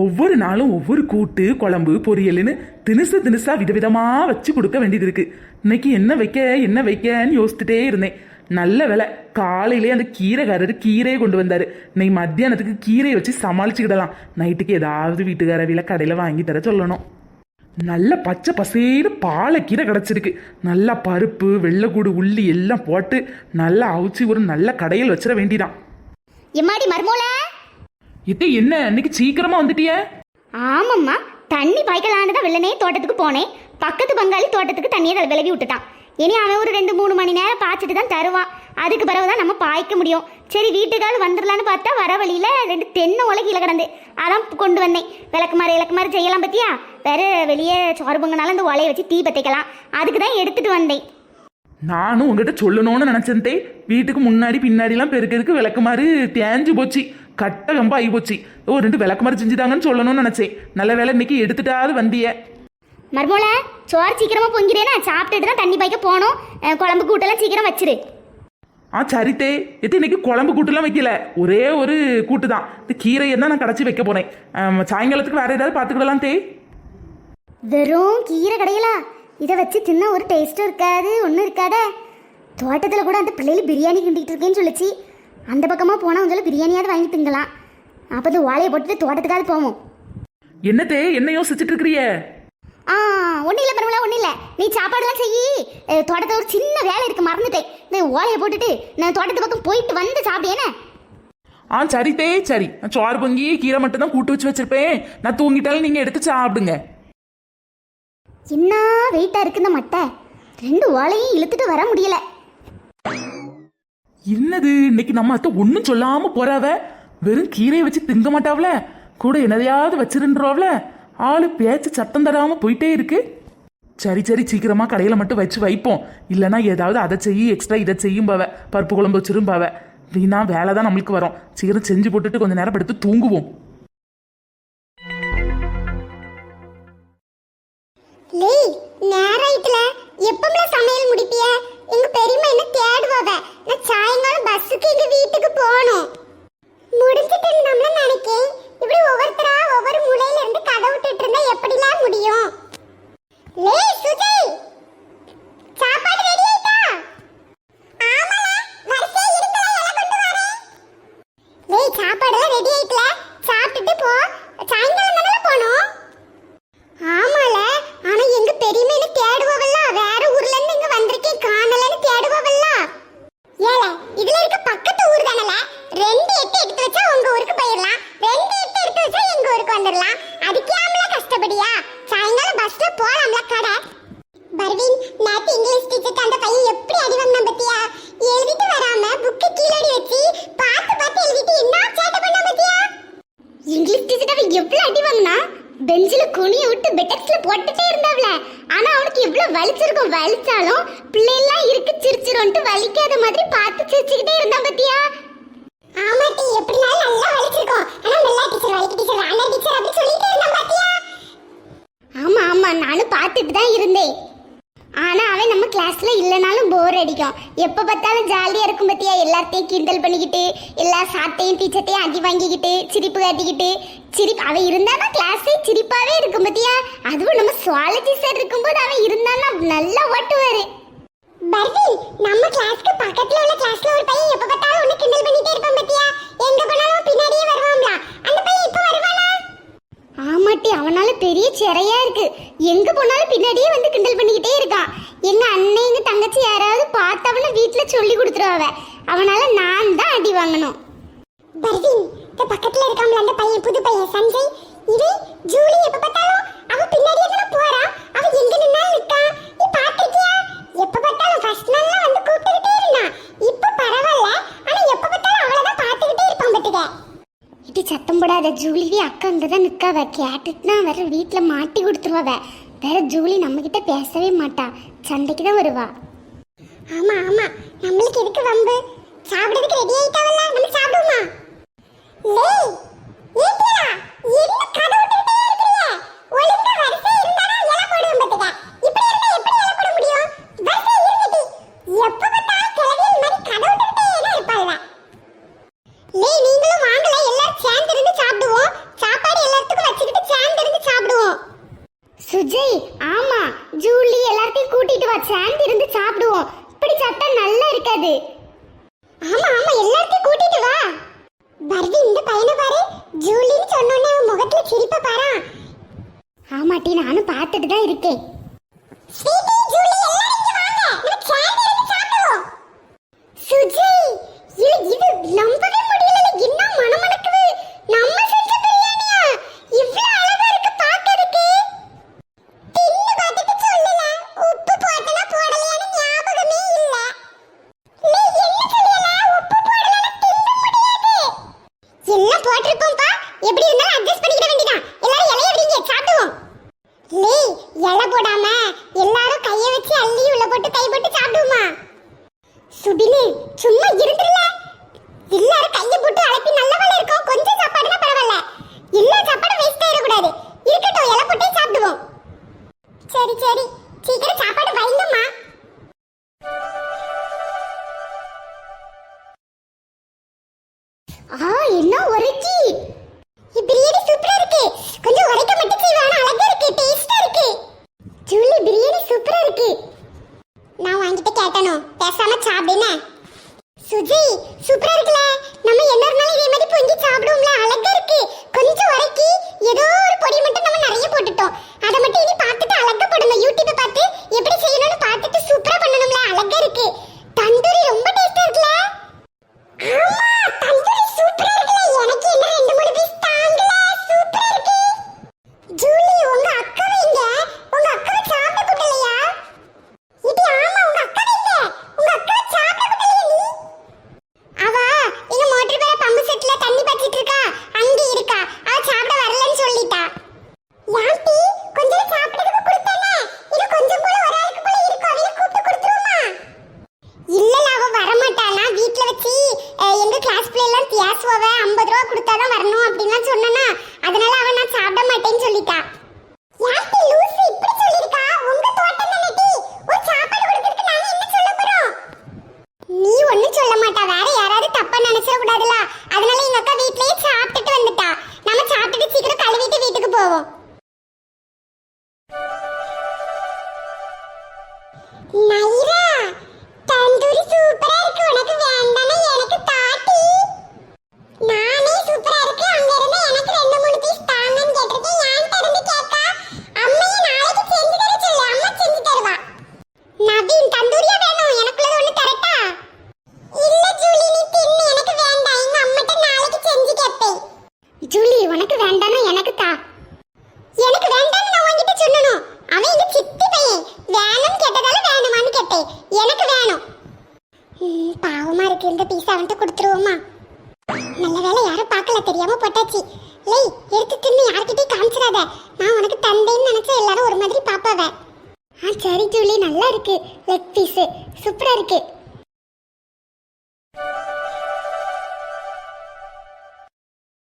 ஒவ்வொரு நாளும் ஒவ்வொரு கூட்டு குழம்பு பொரியல்னு தினுசு தினுசா விதவிதமாக வச்சு கொடுக்க வேண்டியது இருக்கு. இன்னைக்கு என்ன வைக்க என்ன வைக்கன்னு யோசிச்சுட்டே இருந்தேன். நல்ல வேலை காலையிலே அந்த கீரைக்காரர் கீரையை கொண்டு வந்தாரு. இன்னைக்கு மத்தியானத்துக்கு கீரையை வச்சு சமாளிச்சுக்கிடலாம். நைட்டுக்கு ஏதாவது வீட்டுக்காரவில கடையில் வாங்கி தர சொல்லணும். நல்ல பச்சை பசேன்னு பாலைக்கீரை கிடச்சிருக்கு. நல்லா பருப்பு வெள்ளைக்கூடு உள்ளி எல்லாம் போட்டு நல்லா அவிச்சு ஒரு நல்ல கடையில் வச்சிட வேண்டிதான். எம்மாடி மர்மோல இத்தை என்ன இன்னைக்கு சீக்கிரமா வந்துட்டிய? ஆமாம்மா. தண்ணி பாய்க்கலான்னு தான் வெள்ளனே தோட்டத்துக்கு போனேன். பக்கத்து பங்காளி தோட்டத்துக்கு தண்ணியை விலகி விட்டுட்டான். இனி அவன் ஒரு ரெண்டு மூணு மணி நேரம் பாய்ச்சிட்டு தான் தருவான். அதுக்கு பிறகு தான் நம்ம பாய்க்க முடியும். சரி வீட்டுக்காவது வந்துடலான்னு பார்த்தா வர வழியில ரெண்டு தென்னை உலகில கிடந்து. அதான் கொண்டு வந்தேன். விளக்குமாறு இலக்குமாறு செய்யலாம் பத்தியா? வேற வெளியே சோறு பொங்கனால அந்த உலையை வச்சு தீ பத்திக்கலாம். அதுக்கு தான் எடுத்துட்டு வந்தேன். நானும் உங்ககிட்ட சொல்லணும்னு நினைச்சேன் தே. வீட்டுக்கு முன்னாடி பின்னாடிலாம் பெருக்கிறதுக்கு விளக்குமாறு தேஞ்சு போச்சு. கட்ட கம்பா ஆகி போச்சு ஓ ரெண்டு விளக்குமாறு செஞ்சுட்டாங்கன்னு சொல்லணும்னு நினைச்சேன். நல்ல வேலை இன்னைக்கு எடுத்துட்டாவது வந்திய மர்மோல சோறு சீக்கிரமா பொங்கிறேனா சாப்பிட்டுட்டு தான் தண்ணி பாய்க்க போகணும். குழம்பு கூட்டெல்லாம் சீக்கிரம் வச்சிரு. ஆ சரித்தே. எது இன்னைக்கு குழம்பு கூட்டுலாம் வைக்கல. ஒரே ஒரு கூட்டு தான் இந்த கீரையை தான் நான் கடைச்சி வைக்க போறேன். சாயங்காலத்துக்கு வேற ஏதாவது பார்த்துக்கிடலாம் தே. வெறும் கீரை கடையலா? இதை வச்சு தின்னா ஒரு டேஸ்ட்டும் இருக்காது ஒன்றும் இருக்காதே? தோட்டத்தில் கூட அந்த பிள்ளைகள் பிரியாணி கிண்டிட்டு இருக்கேன்னு சொல்லிச்சு. அந்த பக்கமாக போனால் கொஞ்சம் பிரியாணியாவது வாங்கி திங்கலாம் அப்போ ஓலையை போட்டுட்டு தோட்டத்துக்காவது போவோம். என்னத்தே என்ன யோசிச்சுட்டு இருக்கிறிய? ஆ ஒன்றும் இல்லை பரவாயில்ல ஒன்றும் இல்லை. நீ சாப்பாடுலாம் செய்யி தோட்டத்தில் ஒரு சின்ன வேலை இருக்கு மறந்துட்டேன். இந்த ஓலையை போட்டுட்டு நான் தோட்டத்து பக்கம் போயிட்டு வந்து சாப்பிட்டேனே ஆ சரித்தே சரி. நான் சோறு பொங்கி கீரை மட்டும் தான் கூட்டு வச்சு வச்சிருப்பேன். நான் தூங்கிட்டாலும் நீங்க எடுத்து சாப்பிடுங்க. என்ன வெயிட்டாக இருக்கு இந்த மட்டை? ரெண்டு ஓலையும் இழுத்துட்டு வர முடியல. என்னது? இன்னைக்கு நம்ம அத்தை ஒன்றும் சொல்லாம போறாவ? வெறும் கீரையை வச்சு திங்க மாட்டாவல கூட என்னதையாவது வச்சிருன்றோவல ஆளு பேச்சு சத்தம் தராம போயிட்டே இருக்கு. சரி சரி சீக்கிரமா கடையில மட்டும் வச்சு வைப்போம். இல்லைன்னா ஏதாவது அதை செய்ய எக்ஸ்ட்ரா இதை செய்யும் பாவ பருப்பு குழம்பு வச்சிரும் பாவ வீணா வேலை தான் நம்மளுக்கு வரும். சீக்கிரம் செஞ்சு போட்டுட்டு கொஞ்ச நேரம் படுத்து தூங்குவோம். லேய் நேராயிட்டுல எப்பவுமே சமையல் முடிப்பிய எங்க பெரியம்மா என்ன தேடுவாவ நான் சாயங்காலம் பஸ்ஸுக்கு எங்க வீட்டுக்கு போகணும் முடிஞ்சிட்டு இருந்தோம்ல நினைக்கேன் இப்படி ஒவ்வொருத்தரா ஒவ்வொரு மூலையில இருந்து கதை விட்டுட்டு இருந்தா எப்படிலாம் முடியும் லேய் சுஜய் சாப்பாடு ரெடி ஆயிட்டா ஆமால வரிசையா இருங்களா எல்லாம் கொண்டு வரேன் லேய் சாப்பாடுலாம் ரெடி ஆயிட்டல சாப்பிட்டுட்டு போ சாயங்காலம் தானே போகணும் ஆமால ஆனா எங்க பெரியம்மா என்ன தேடுவவல்ல வேற ஊர்ல இருந்து இங்க வந்திருக்கேன் காணலன்னு தேடுவவல்ல ஏல இதுல இருக்க பக்கத்து ஊர் தானல ரெண்டு எட்டு எடுத்து வச்சா உங்க ஊருக்கு போயிடலாம் ரெண்டு எட்டு எடுத்து வச்சா எங்க ஊருக்கு வந்துடலாம் அதுக்கே ஆமல கஷ்டப்படியா சாயங்காலம் பஸ்ல போலாம்ல கடை பர்வீன் நேத்து இங்கிலீஷ் டீச்சருக்கு அந்த பையன் எப்படி அடி வந்தான் பத்தியா எழுதிட்டு வராம புக்கு கீழடி வச்சு பார்த்து பார்த்து எழுதிட்டு என்ன சேட்டை பண்ண பத்தியா இங்கிலீஷ் டீச்சர் அவன் எவ்வளவு அடி வாங்கினா பெஞ்சில் குனிய விட்டு பெட்டக்ஸ்ல போட்டுட்டே இருந்தாவ்ல ஆனா அவனுக்கு எவ்வளவு வலிச்சிருக்கும் வலிச்சாலும் பிள்ளைலாம் இருக்கு சிரிச்சிரும்ட்டு வலிக்காத மாதிரி பார்த்து சிரிச்சுக்கிட்டே இருந்தான் பத்தியா? ஆமா டீ எப்படினாலும் நல்லா வலிச்சிருக்கோம். ஆனா நல்லா டீச்சர் வலிக்கு டீச்சர் அண்ணா டீச்சர் அப்படி சொல்லிட்டே இருந்தான் பாத்தியா? ஆமா ஆமா நானும் பார்த்துட்டு தான் இருந்தேன். ஆனா அவன் நம்ம கிளாஸ்ல இல்லைனாலும் போர் அடிக்கும். எப்ப பார்த்தாலும் ஜாலியா இருக்கும் பத்தியா? எல்லாத்தையும் கிண்டல் பண்ணிக்கிட்டு எல்லா சாட்டையும் டீச்சர்ட்டையும் அடி வாங்கிக்கிட்டு சிரிப்பு காட்டிக்கிட்டு சிரிப்பு அவன் இருந்தானா கிளாஸே சிரிப்பாவே இருக்கும் பத்தியா? அதுவும் நம்ம சுவாலஜி சார் இருக்கும்போது அவன் இருந்தானா நல்லா ஓட்டுவாரு. பர்வி நம்ம கிளாஸ்க்கு பக்கத்துல உள்ள கிளாஸ்ல ஒரு பையன் எப்ப பார்த்தாலும் உன்னை கிண்டல் பண்ணிட்டே இருப்பான் பத்தியா? எங்க போனாலும் பின்னாடியே வருவான்ல. அந்த பையன் இப்ப வருவானா? ஆமாட்டி அவனால பெரிய சிறையா இருக்கு. எங்க போனாலும் பின்னாடியே வந்து கிண்டல் பண்ணிக்கிட்டே இருக்கான். எங்க அண்ணன் எங்க தங்கச்சி யாராவது பார்த்தவன வீட்டுல சொல்லி கொடுத்துருவாவ. அவனால நான் தான் அடி வாங்கணும். பர்வீன் இந்த பக்கத்துல இருக்கான்ல அந்த பையன் புது பையன் சஞ்சய். இவன் ஜூலி எப்ப பார்த்தாலும் அவன் பின்னாடியே எப்ப பார்த்தாலும் ஃபர்ஸ்ட் நாள்ல வந்து கூப்பிட்டுக்கிட்டே இருந்தான். இப்போ பரவாயில்ல. ஆனா எப்ப பார்த்தாலும் அவளை தான் பார்த்துக்கிட்டே இருப்பான் பாத்துக்க. இடி சத்தம் போடாத ஜூலிவி அக்கா அங்கே தான் நிற்காவ கேட்டுட்டுனா வேற வீட்டில் மாட்டி கொடுத்துருவாவ. வேற ஜூலி நம்ம கிட்ட பேசவே மாட்டா. சண்டைக்கு தான் வருவா. ஆமா ஆமா. நம்மளுக்கு எதுக்கு வம்பு? சாப்பிடுறதுக்கு ரெடி ஆயிட்டாவல்ல. நம்ம சாப்பிடுவோமா? லேய் ஏத்தியா விஜய் ஆமா ஜூலி எல்லாத்தையும் கூட்டிட்டு வா சேர்ந்து இருந்து சாப்பிடுவோம். இப்படி சாப்பிட்டா நல்லா இருக்காது. ஆமா ஆமா எல்லாத்தையும் கூட்டிட்டு வா. பர்வி இந்த பையனை பாரு ஜூலின்னு சொன்னோன்னே அவன் முகத்துல சிரிப்ப பாரா ஆமாட்டி நானும் பார்த்துட்டு தான் இருக்கேன் எலை போடாம எல்லாரும் கைய வச்சு அள்ளி உள்ள போட்டு கை போட்டு சாப்பிடுமா சுபினு சும்மா இருந்துல எல்லாரும் கைய போட்டு அழைப்பி நல்ல வேலை இருக்கும். கொஞ்சம் சாப்பாடுனா பரவாயில்ல. எல்லா சாப்பாடும் வேஸ்ட் ஆயிடக்கூடாது. இருக்கட்டும் இலை போட்டே சாப்பிடுவோம். சரி சரி. சீக்கிரம் சாப்பாடு வைங்கம்மா. அப்படின்னா? சுஜி சூப்பரா தங்கச்சி எங்க கிளாஸ் பிள்ளைலாம் தியாசுவை ஐம்பது ரூபா கொடுத்தாதான் வரணும் அப்படின்னு சொன்னா அதனால அவன் நான் சாப்பிட மாட்டேன்னு சொல்லிட்டான் எனக்கு வேண்டாம்னா எனக்கு தா. எனக்கு வேண்டாம்னு நான் உன்கிட்ட சொல்லணும். அவன் எங்க சித்தி பையன். வேணும்னு கேட்டதால வேணுமான்னு கேட்டேன். எனக்கு வேணும். ம், பாவமா இருக்கு. இந்த பீஸை அவன்கிட்ட கொடுத்துருவோமா? நல்ல வேளை யாரும் பார்க்கல. தெரியாம போட்டாச்சு. லேய் எடுத்து தின்னு யார்கிட்டயும் காமிச்சிடாத. நான் உனக்கு தந்தேன்னு நினைச்சா எல்லாரும் ஒரு மாதிரி பாப்பாவ ஆ சரி ஜூலி. நல்லா இருக்கு. லெக் பீஸ் சூப்பரா இருக்கு.